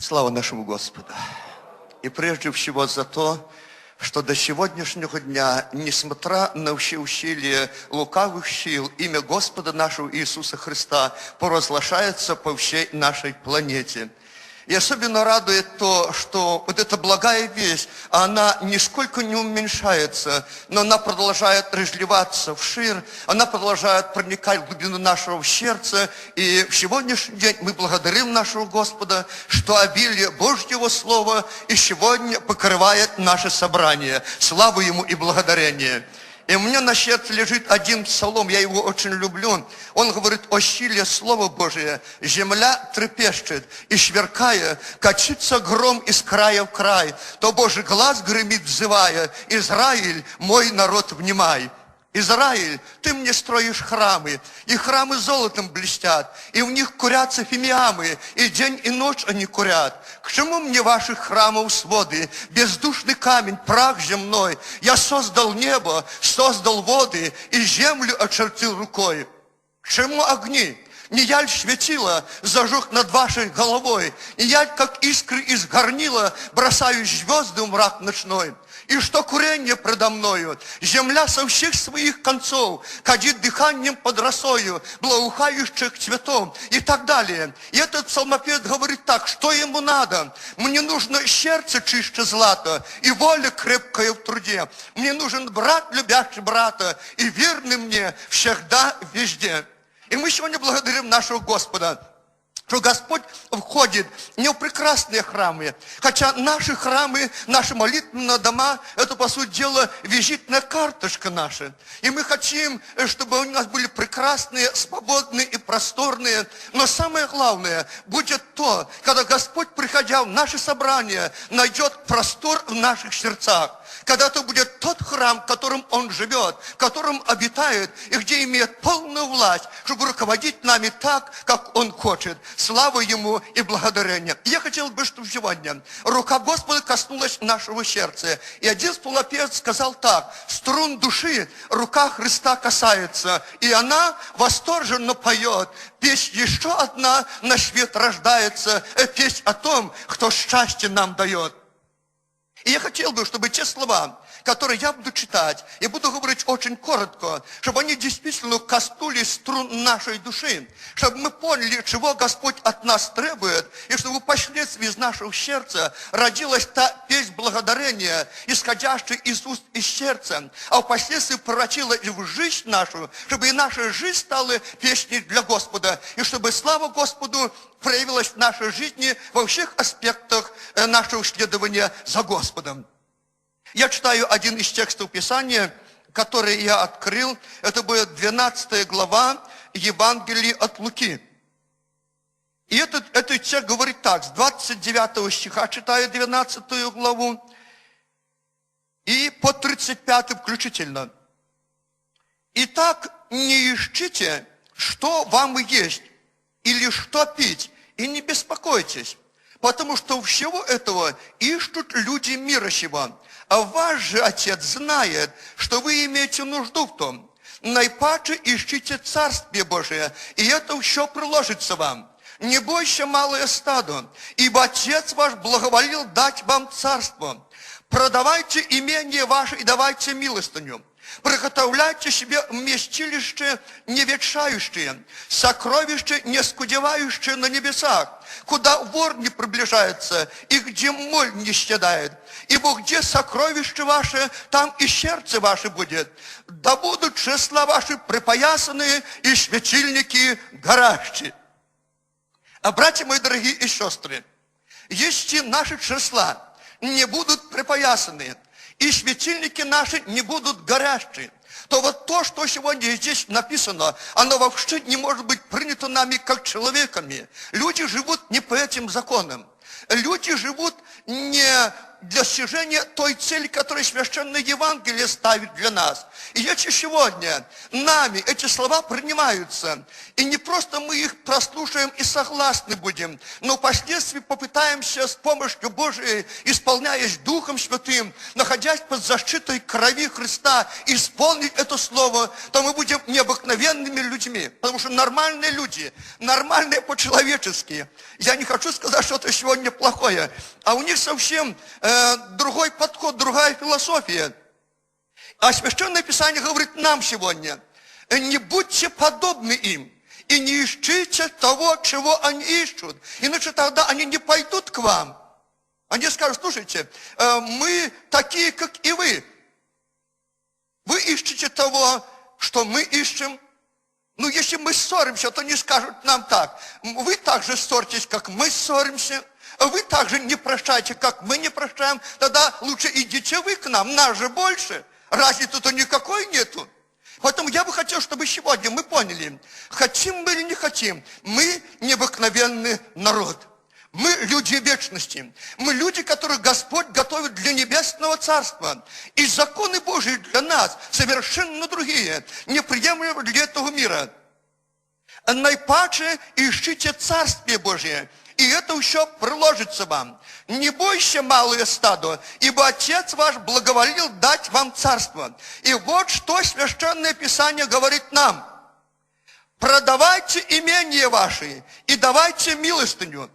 Слава нашему Господу. И прежде всего за то, что до сегодняшнего дня, несмотря на все усилия лукавых сил, имя Господа нашего Иисуса Христа поразглашается по всей нашей планете. И особенно радует то, что вот эта благая весть, она нисколько не уменьшается, но она продолжает разливаться вширь, она продолжает проникать в глубину нашего сердца. И в сегодняшний день мы благодарим нашего Господа, что обилие Божьего Слова и сегодня покрывает наше собрание. Славу Ему и благодарение. И у меня на сердце лежит один псалом, я его очень люблю. Он говорит о силе Слова Божия. Земля трепещет, и сверкая, качится гром из края в край. То Божий глаз гремит, взывая, Израиль, мой народ, внимай. Израиль, ты мне строишь храмы, и храмы золотом блестят, и в них курятся фимиамы, и день и ночь они курят. К чему мне ваших храмов своды, бездушный камень, прах земной? Я создал небо, создал воды, и землю очертил рукой. К чему огни? Не яль светила, зажег над вашей головой, и яль, как искры из горнила, бросаю звезды в мрак ночной. И что курение предо мною? Земля со всех своих концов кадит дыханием под росою, благоухающих цветом и так далее. И этот псалмопевец говорит так, что ему надо? Мне нужно сердце чище злато и воля крепкая в труде. Мне нужен брат, любящий брата, и верный мне всегда везде. И мы сегодня благодарим нашего Господа что Господь входит не в прекрасные храмы, хотя наши храмы, наши молитвенные дома, это, по сути дела, визитная карточка наша. И мы хотим, чтобы у нас были прекрасные, свободные и просторные. Но самое главное будет то, когда Господь, приходя в наше собрание, найдет простор в наших сердцах когда это будет тот храм, в котором Он живет, в котором обитает, и где имеет полную власть, чтобы руководить нами так, как Он хочет. Слава Ему и благодарение. Я хотел бы, чтобы сегодня рука Господа коснулась нашего сердца. И один полопевец сказал так, струн души рука Христа касается, и она восторженно поет. Песнь еще одна на свет рождается, э, песнь о том, кто счастье нам дает. И я хотел бы, чтобы те слова, которые я буду читать, и буду говорить очень коротко, чтобы они действительно коснулись струн нашей души, чтобы мы поняли, чего Господь от нас требует, и чтобы впоследствии из нашего сердца родилась та песнь благодарения, исходящая из уст и сердца, а впоследствии превратилась в жизнь нашу, чтобы и наша жизнь стала песней для Господа, и чтобы слава Господу проявилась в нашей жизни во всех аспектах э, нашего следования за Господом. Я читаю один из текстов Писания, который я открыл. Это будет 12 глава Евангелия от Луки. И этот, этот текст говорит так, с 29 стиха читаю 12 главу, и по 35 включительно. Итак, не ищите, что вам есть, или что пить, и не беспокойтесь, потому что всего этого ищут люди мира сего. А ваш же Отец знает, что вы имеете нужду в том. Наипаче ищите Царствие Божие, и это все приложится вам. Не бойся, малое стадо, ибо Отец ваш благоволил дать вам царство. Продавайте имение ваше и давайте милостыню. Приготовляйте себе вместилище не ветшающее, сокровище не скудевающее на небесах, куда вор не приближается и где моль не съедает. Ибо где сокровище ваше, там и сердце ваше будет. Да будут числа ваши припоясанные и светильники горящие. А братья мои дорогие и сестры, если наши числа не будут припоясаны, и светильники наши не будут горящие, то вот то, что сегодня здесь написано, оно вообще не может быть принято нами как человеками. Люди живут не по этим законам. Люди живут не для достижения той цели, которую Священное Евангелие ставит для нас. И если сегодня нами эти слова принимаются, и не просто мы их прослушаем и согласны будем, но впоследствии попытаемся с помощью Божией, исполняясь Духом Святым, находясь под защитой крови Христа, исполнить это слово, то мы будем необыкновенными людьми. Потому что нормальные люди, нормальные по-человечески. Я не хочу сказать что-то сегодня плохое, а у них совсем э, другой подход, другая философия. А Священное Писание говорит нам сегодня, не будьте подобны им, и не ищите того, чего они ищут. Иначе тогда они не пойдут к вам. Они скажут, слушайте, э, мы такие, как и вы. Вы ищете того, что мы ищем. Ну, если мы ссоримся, то не скажут нам так. Вы также ссоритесь, как мы ссоримся. Вы также не прощаете, как мы не прощаем. Тогда лучше идите вы к нам, нас же больше. Разницы-то никакой нету. Поэтому я бы хотел, чтобы сегодня мы поняли, хотим мы или не хотим, мы необыкновенный народ. Мы люди вечности. Мы люди, которых Господь готовит для небесного царства. И законы Божьи для нас совершенно другие, неприемлемы для этого мира. Найпаче ищите Царствие Божие, и это еще приложится вам. Не бойся, малое стадо, ибо Отец ваш благоволил дать вам царство. И вот что Священное Писание говорит нам. Продавайте имение ваши и давайте милостыню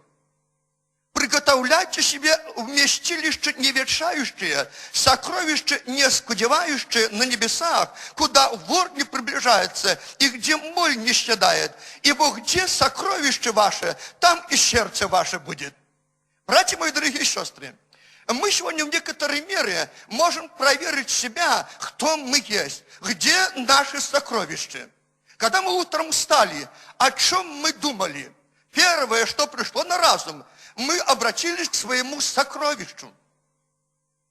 приготовляйте себе вместилище не ветшающее, сокровище не скудевающее на небесах, куда вор не приближается и где моль не щадает. Ибо где сокровище ваше, там и сердце ваше будет. Братья мои дорогие сестры, мы сегодня в некоторой мере можем проверить себя, кто мы есть, где наши сокровища. Когда мы утром встали, о чем мы думали? Первое, что пришло на разум – мы обратились к своему сокровищу.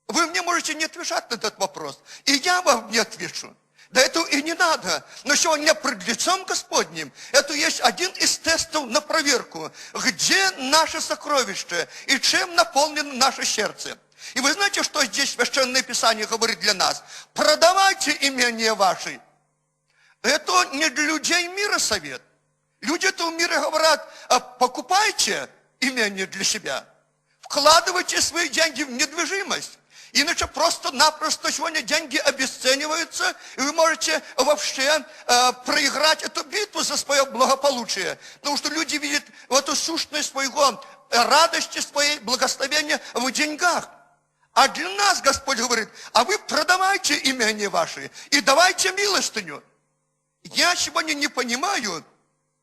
Вы мне можете не отвечать на этот вопрос, и я вам не отвечу. Да этого и не надо. Но сегодня пред лицом Господним, это есть один из тестов на проверку, где наше сокровище и чем наполнено наше сердце. И вы знаете, что здесь Священное Писание говорит для нас? Продавайте имение ваши. Это не для людей мира совет. Люди этого мира говорят, «А покупайте, имение для себя. Вкладывайте свои деньги в недвижимость. Иначе просто-напросто сегодня деньги обесцениваются, и вы можете вообще э, проиграть эту битву за свое благополучие. Потому что люди видят в эту сущность своего э, радости, своей благословения в деньгах. А для нас Господь говорит, а вы продавайте имение ваши и давайте милостыню. Я сегодня не понимаю,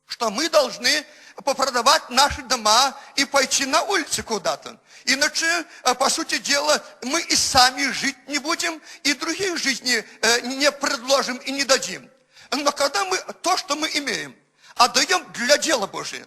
что мы должны попродавать наши дома и пойти на улицы куда-то. Иначе, э, по сути дела, мы и сами жить не будем, и других жизни э, не предложим и не дадим. Но когда мы то, что мы имеем, отдаем для дела Божия,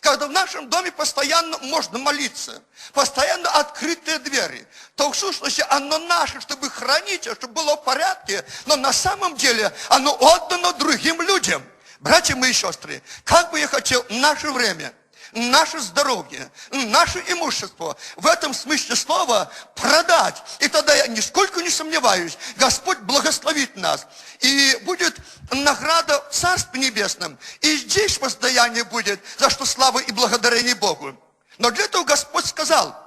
когда в нашем доме постоянно можно молиться, постоянно открытые двери, то в сущности оно наше, чтобы хранить, чтобы было в порядке, но на самом деле оно отдано другим людям. Братья мои сестры, как бы я хотел наше время, наше здоровье, наше имущество в этом смысле слова продать. И тогда я нисколько не сомневаюсь, Господь благословит нас. И будет награда в Царстве Небесном. И здесь воздаяние будет, за что слава и благодарение Богу. Но для этого Господь сказал,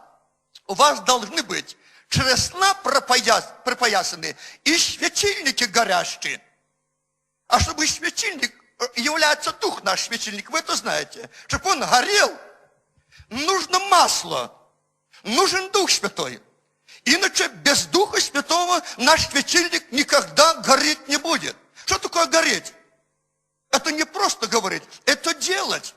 у вас должны быть чресла пропояс, пропоясаны и светильники горящие. А чтобы светильник является дух наш светильник, вы это знаете. Чтобы он горел, нужно масло, нужен Дух Святой. Иначе без Духа Святого наш светильник никогда гореть не будет. Что такое гореть? Это не просто говорить, это делать.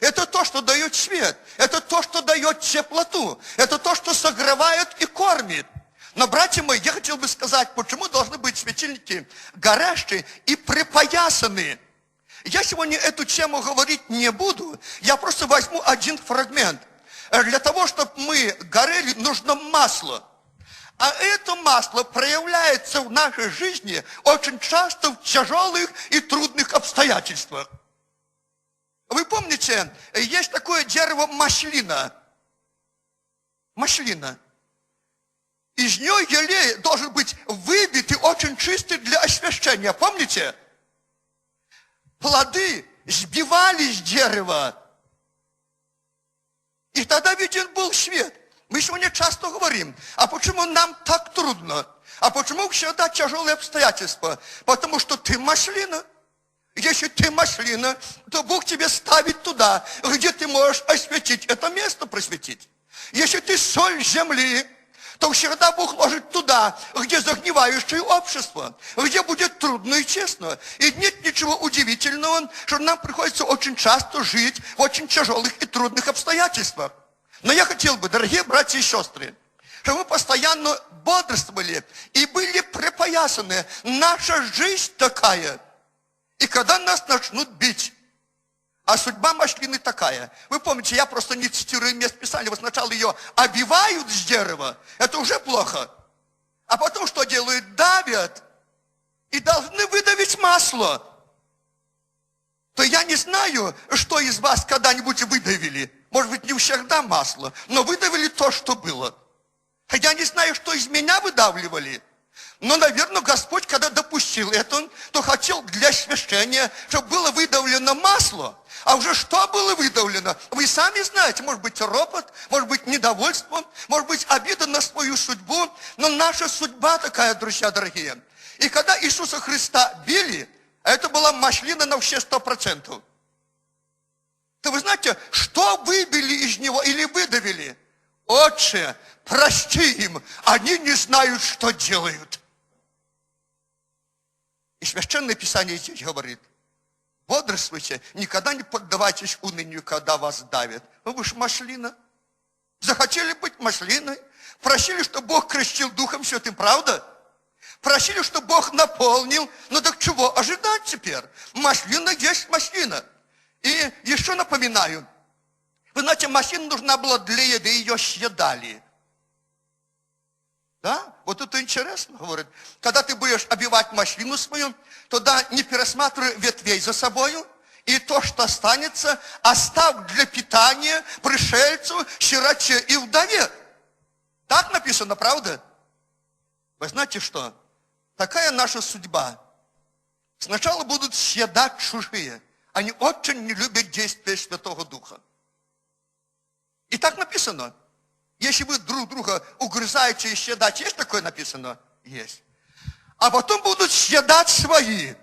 Это то, что дает свет. Это то, что дает теплоту. Это то, что согревает и кормит. Но, братья мои, я хотел бы сказать, почему должны быть светильники горящие и припоясанные. Я сегодня эту тему говорить не буду, я просто возьму один фрагмент. Для того, чтобы мы горели, нужно масло. А это масло проявляется в нашей жизни очень часто в тяжелых и трудных обстоятельствах. Вы помните, есть такое дерево маслина. Маслина. из нее елей должен быть выбит и очень чистый для освящения. Помните? Плоды сбивали с дерева. И тогда виден был свет. Мы сегодня часто говорим, а почему нам так трудно? А почему всегда тяжелые обстоятельства? Потому что ты маслина. Если ты маслина, то Бог тебе ставит туда, где ты можешь осветить это место, просветить. Если ты соль земли, то всегда Бог ложит туда, где загнивающее общество, где будет трудно и честно. И нет ничего удивительного, что нам приходится очень часто жить в очень тяжелых и трудных обстоятельствах. Но я хотел бы, дорогие братья и сестры, чтобы мы постоянно бодрствовали и были припоясаны. Наша жизнь такая. И когда нас начнут бить, а судьба машины такая. Вы помните, я просто не цитирую мест Писания. Вот сначала ее обивают с дерева. Это уже плохо. А потом что делают? Давят. И должны выдавить масло. То я не знаю, что из вас когда-нибудь выдавили. Может быть, не всегда масло, но выдавили то, что было. Я не знаю, что из меня выдавливали. Но, наверное, Господь, когда допустил это, то хотел для священия, чтобы было выдавлено масло. А уже что было выдавлено? Вы сами знаете, может быть ропот, может быть недовольство, может быть обида на свою судьбу. Но наша судьба такая, друзья дорогие. И когда Иисуса Христа били, это была маслина на все сто процентов. То вы знаете, что выбили из него или выдавили? Отче, прости им, они не знают, что делают. И Священное Писание здесь говорит, бодрствуйте, никогда не поддавайтесь унынию, когда вас давят. Ну вы ж маслина. Захотели быть маслиной. Просили, чтобы Бог крестил Духом Святым, правда? Просили, чтобы Бог наполнил. Ну так чего ожидать теперь? Маслина есть маслина. И еще напоминаю, вы знаете, маслина нужна была для еды, ее съедали. Да? Вот это интересно, говорит. Когда ты будешь обивать маслину свою, тогда не пересматривай ветвей за собою, и то, что останется, оставь для питания пришельцу, сироте и вдове. Так написано, правда? Вы знаете что? Такая наша судьба. Сначала будут съедать чужие. Они очень не любят действия Святого Духа. И так написано. Если вы друг друга угрызаете и съедаете, есть такое написано? Есть. А потом будут съедать свои.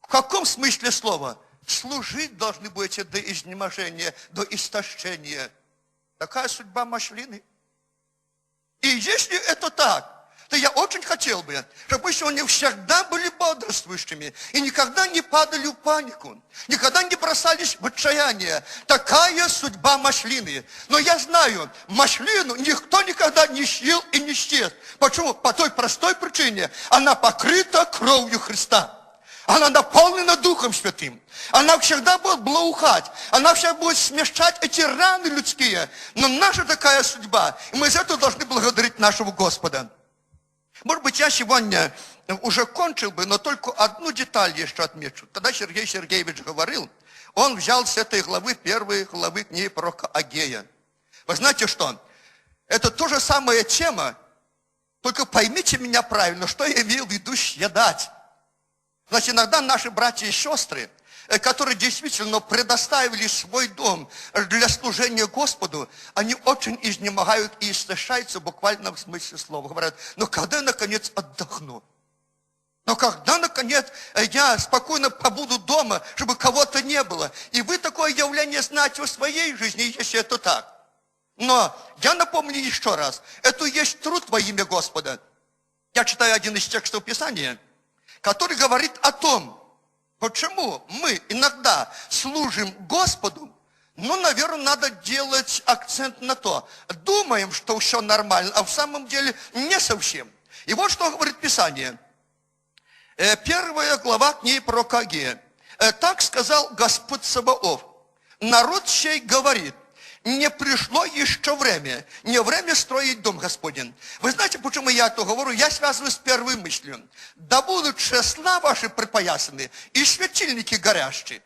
В каком смысле слова? Служить должны будете до изнеможения, до истощения. Такая судьба маслины. И если это так, то я очень хотел бы, чтобы сегодня всегда были бодрствующими и никогда не падали в панику, никогда не бросались в отчаяние. Такая судьба маслины. Но я знаю, маслину никто никогда не съел и не съест. Почему? По той простой причине. Она покрыта кровью Христа. Она наполнена Духом Святым. Она всегда будет благоухать. Она всегда будет смещать эти раны людские. Но наша такая судьба. И мы за это должны благодарить нашего Господа. Может быть, я сегодня уже кончил бы, но только одну деталь еще отмечу. Когда Сергей Сергеевич говорил, он взял с этой главы, первой главы книги пророка Агея. Вы знаете что? Это то же самая тема, только поймите меня правильно, что я имел в виду съедать. Значит, иногда наши братья и сестры, Э, которые действительно предоставили свой дом для служения Господу, они очень изнемогают и истощаются буквально в смысле слова. Говорят, ну когда наконец отдохну? Но когда, наконец, я спокойно побуду дома, чтобы кого-то не было? И вы такое явление знаете в своей жизни, если это так. Но я напомню еще раз, это есть труд во имя Господа. Я читаю один из текстов Писания, который говорит о том, Почему мы иногда служим Господу, ну, наверное, надо делать акцент на то. Думаем, что все нормально, а в самом деле не совсем. И вот что говорит Писание. Э, первая глава книги про Каге. «Э, так сказал Господь Саваоф. Народ сей говорит, не пришло еще время, не время строить дом Господень. Вы знаете, почему я это говорю? Я связываю с первой мыслью. Да будут числа ваши припоясаны и светильники горящие.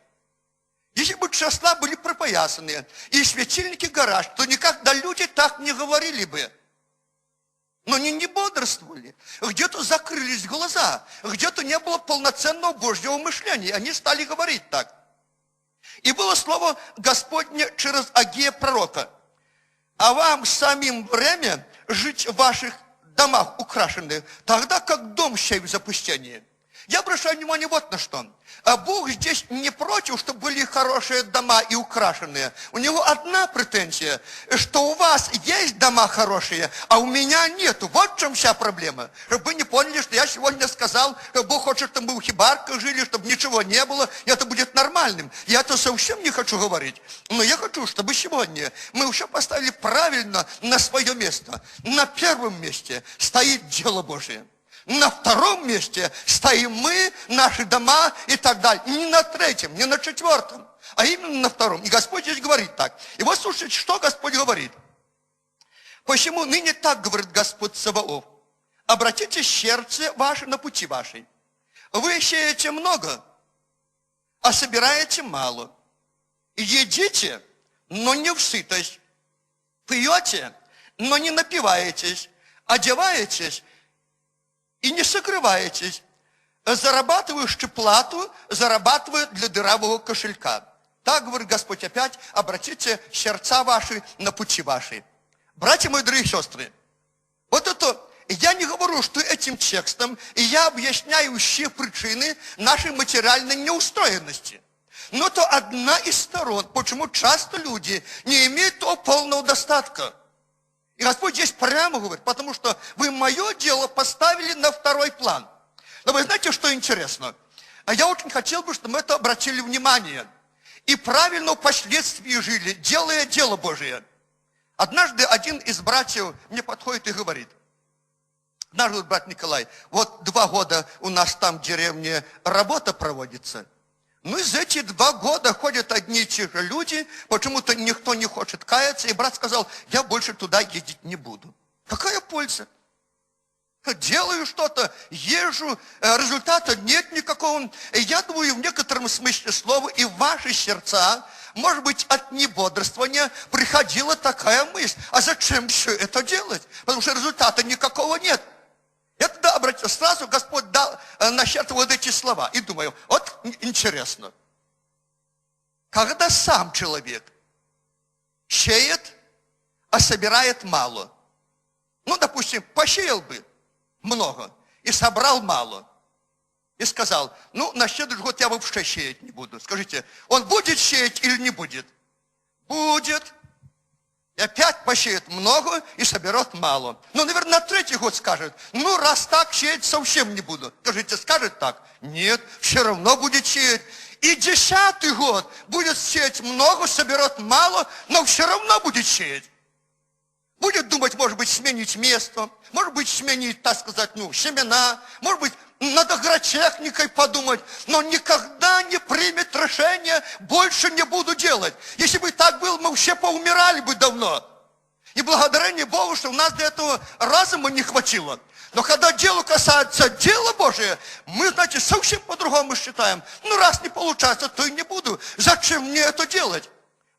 Если бы числа были припоясаны и светильники горящие, то никогда люди так не говорили бы. но они не бодрствовали. Где-то закрылись глаза, где-то не было полноценного Божьего мышления. Они стали говорить так. И было слово Господне через Агея пророка. А вам самим время жить в ваших домах украшенных, тогда как дом чей в запустении. Я обращаю внимание вот на что. А Бог здесь не против, чтобы были хорошие дома и украшенные. У него одна претензия, что у вас есть дома хорошие, а у меня нету. Вот в чем вся проблема. Чтобы вы не поняли, что я сегодня сказал, что Бог хочет, чтобы мы в хибарках жили, чтобы ничего не было, и это будет нормальным. Я это совсем не хочу говорить. Но я хочу, чтобы сегодня мы все поставили правильно на свое место. На первом месте стоит дело Божие. На втором месте стоим мы, наши дома и так далее. Не на третьем, не на четвертом, а именно на втором. И Господь здесь говорит так. И вот слушайте, что Господь говорит. Почему ныне так говорит Господь Саваоф? Обратите сердце ваше на пути вашей. Вы сеете много, а собираете мало. Едите, но не в сытость. Пьете, но не напиваетесь. Одеваетесь, и не сокрываетесь. Зарабатывающий плату зарабатывает для дыравого кошелька. Так говорит Господь опять, обратите сердца ваши на пути ваши. Братья мои, дорогие сестры, вот это, я не говорю, что этим текстом я объясняю все причины нашей материальной неустроенности. Но это одна из сторон, почему часто люди не имеют того полного достатка. И Господь здесь прямо говорит, потому что вы мое дело поставили на второй план. Но вы знаете, что интересно? А я очень хотел бы, чтобы мы это обратили внимание. И правильно впоследствии жили, делая дело Божие. Однажды один из братьев мне подходит и говорит, наш брат Николай, вот два года у нас там в деревне работа проводится – и за эти два года ходят одни и те же люди, почему-то никто не хочет каяться, и брат сказал, я больше туда ездить не буду. Какая польза? Делаю что-то, езжу, э, результата нет никакого. Я думаю, в некотором смысле слова и в ваши сердца, может быть, от небодрствования приходила такая мысль. А зачем все это делать? Потому что результата никакого нет. Я тогда обратил, сразу Господь дал э, на вот эти слова. И думаю, вот интересно. Когда сам человек сеет, а собирает мало. Ну, допустим, посеял бы много и собрал мало. И сказал, ну, на следующий год я вообще сеять не буду. Скажите, он будет сеять или не будет? Будет. И опять посеет много и соберет мало. Ну, наверное, на третий год скажет, ну, раз так, сеять совсем не буду. Скажите, скажет так? Нет, все равно будет сеять. И десятый год будет сеять много, соберет мало, но все равно будет сеять. Будет думать, может быть, сменить место, может быть, сменить, так сказать, ну, семена, может быть, над агротехникой подумать, но никогда не примет решение, больше не буду делать. Если бы так было, мы все поумирали бы давно. И благодарение Богу, что у нас для этого разума не хватило. Но когда дело касается дела Божия, мы, знаете, совсем по-другому считаем. Ну, раз не получается, то и не буду. Зачем мне это делать?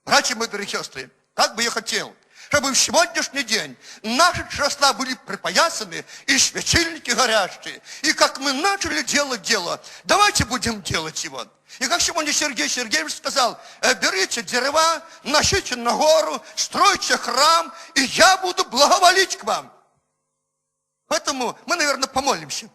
Братья мои, дорогие сестры, как бы я хотел, чтобы в сегодняшний день наши чресла были припоясаны и светильники горящие. И как мы начали делать дело, давайте будем делать его. И как сегодня Сергей Сергеевич сказал, «Э, берите дерева, носите на гору, стройте храм, и я буду благоволить к вам. Поэтому мы, наверное, помолимся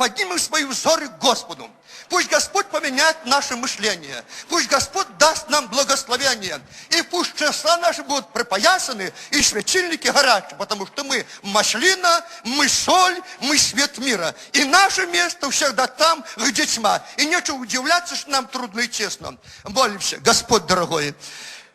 поднимем свои взоры к Господу. Пусть Господь поменяет наше мышление. Пусть Господь даст нам благословение. И пусть числа наши будут припоясаны и светильники горячие, потому что мы маслина, мы соль, мы свет мира. И наше место всегда там, где тьма. И нечего удивляться, что нам трудно и тесно. Молимся, Господь дорогой.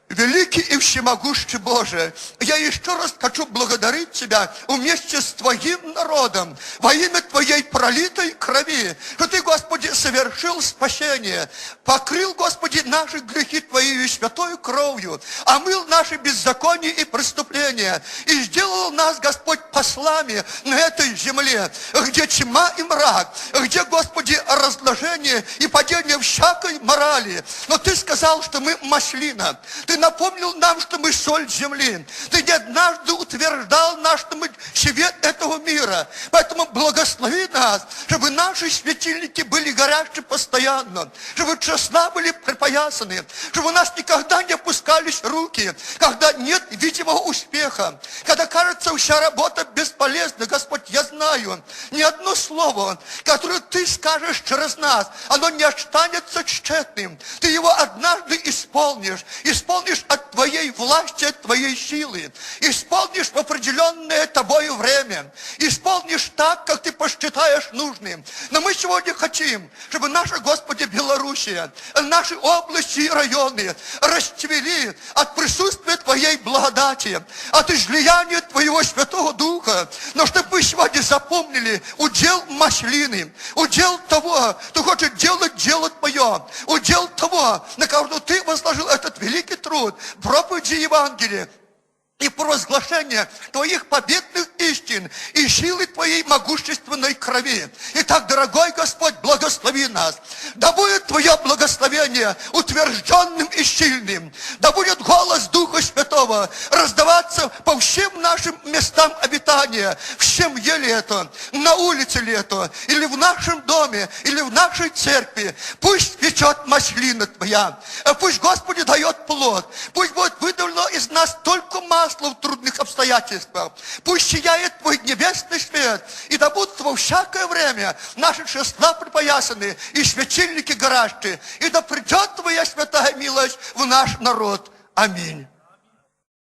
Великий и всемогущий Боже, я еще раз хочу благодарить Тебя вместе с Твоим народом во имя Твоей пролитой крови, что Ты, Господи, совершил спасение, покрыл, Господи, наши грехи Твоей святой кровью, омыл наши беззакония и преступления, и сделал нас, Господь, послами на этой земле, где тьма и мрак, где, Господи, разложение и падение всякой морали. Но Ты сказал, что мы маслина, Ты Ты напомнил нам, что мы соль земли. Ты не однажды утверждал нас, что мы свет этого мира. Поэтому благослови нас, чтобы наши светильники были горящие постоянно, чтобы честна были припоясаны, чтобы у нас никогда не опускались руки, когда нет видимого успеха, когда кажется вся работа бесполезна. Господь, я знаю, ни одно слово, которое Ты скажешь через нас, оно не останется тщетным. Ты его однажды исполнишь, исполнишь от Твоей власти, от Твоей силы, исполнишь в определенное Тобою время, исполнишь так, как Ты посчитаешь нужным. Но мы сегодня хотим, чтобы наша, Господи, Белоруссия, наши области и районы расцвели от присутствия Твоей благодати, от излияния Твоего Святого Духа. Но чтобы мы сегодня запомнили удел маслины, удел того, кто хочет делать дело Твое, удел того, на кого Ты возложил этот великий труд, проповеди Евангелия, и провозглашение Твоих победных истин и силы Твоей могущественной крови. Итак, дорогой Господь, благослови нас. Да будет Твое благословение утвержденным и сильным. Да будет голос Духа Святого раздаваться по всем нашим местам обитания. В семье ли это, на улице ли это, или в нашем доме, или в нашей церкви. Пусть печет маслина Твоя. Пусть, Господи, дает плод. Пусть будет выдавлено из нас только масло в трудных обстоятельствах. Пусть сияет Твой небесный свет, и да будут во всякое время наши числа припоясаны, и светильники горящие, и да придет Твоя святая милость в наш народ. Аминь.